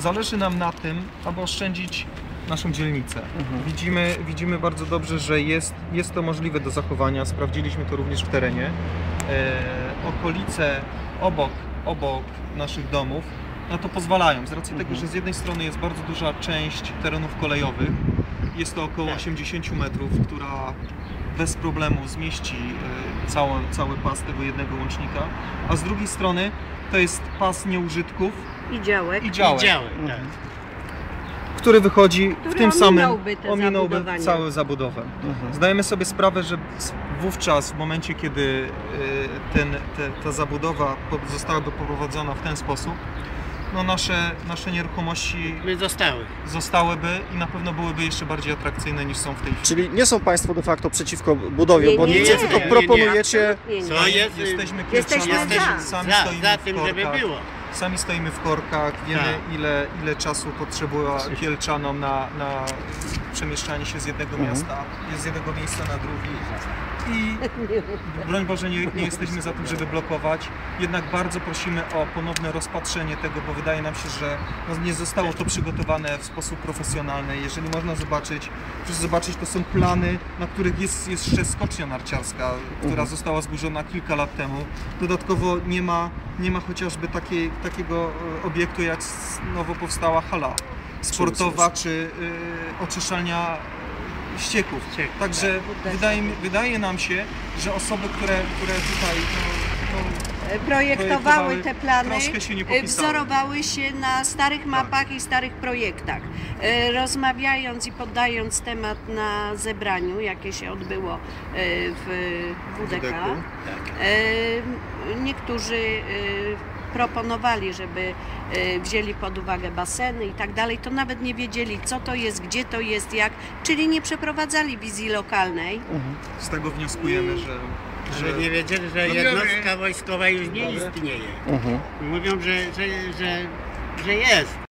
Zależy nam na tym, aby oszczędzić naszą dzielnicę. Widzimy, widzimy bardzo dobrze, że jest, jest to możliwe do zachowania. Sprawdziliśmy to również w terenie. E, okolice obok, obok naszych domów na to pozwalają. Z racji tego, że z jednej strony jest bardzo duża część terenów kolejowych, jest to około 80 metrów, która bez problemu zmieści e, cały, cały pas tego jednego łącznika, a z drugiej strony to jest pas nieużytków I działek. i działek, Działy, tak. który wychodzi Który w tym samym ominąłby całą zabudowę. Zdajemy sobie sprawę, że wówczas w momencie, kiedy e, ten, te, ta zabudowa zostałaby poprowadzona w ten sposób, no nasze, nasze nieruchomości My zostały. zostałyby i na pewno byłyby jeszcze bardziej atrakcyjne niż są w tej chwili. Czyli nie są Państwo de facto przeciwko budowie, Nie, bo nie, nie, nie, tylko proponujecie. Nie, nie. Co jest? Jesteśmy Jesteśmy za. sami Za, za tym, żeby było. Sami stoimy w korkach, wiemy Tak. ile, ile czasu potrzeba Kielczanom na, na przemieszczanie się z jednego Mhm. miasta, z jednego miejsca na drugi. I broń Boże nie, nie jesteśmy za tym, żeby blokować, jednak bardzo prosimy o ponowne rozpatrzenie tego, bo wydaje nam się, że no, nie zostało to przygotowane w sposób profesjonalny. Jeżeli można zobaczyć, proszę zobaczyć, to są plany, na których jest, jest jeszcze skocznia narciarska, która została zburzona kilka lat temu. Dodatkowo nie ma, nie ma chociażby takiej, takiego e, obiektu jak nowo powstała hala sportowa czy y, oczyszczalnia ścieków. Ścieków, Także wydaje, mi- wydaje nam się, że osoby, które, które tutaj no, E, projektowały te plany, się wzorowały się na starych mapach i starych projektach. E, Rozmawiając i poddając temat na zebraniu, jakie się odbyło e, w WDK, e, niektórzy proponowali, żeby wzięli pod uwagę baseny i tak dalej, to nawet nie wiedzieli, co to jest, gdzie to jest, jak, czyli nie przeprowadzali wizji lokalnej. z tego wnioskujemy, że, Że nie wiedzieli, że jednostka wojskowa już nie istnieje. Mhm. Mówią, że, że, że, że jest.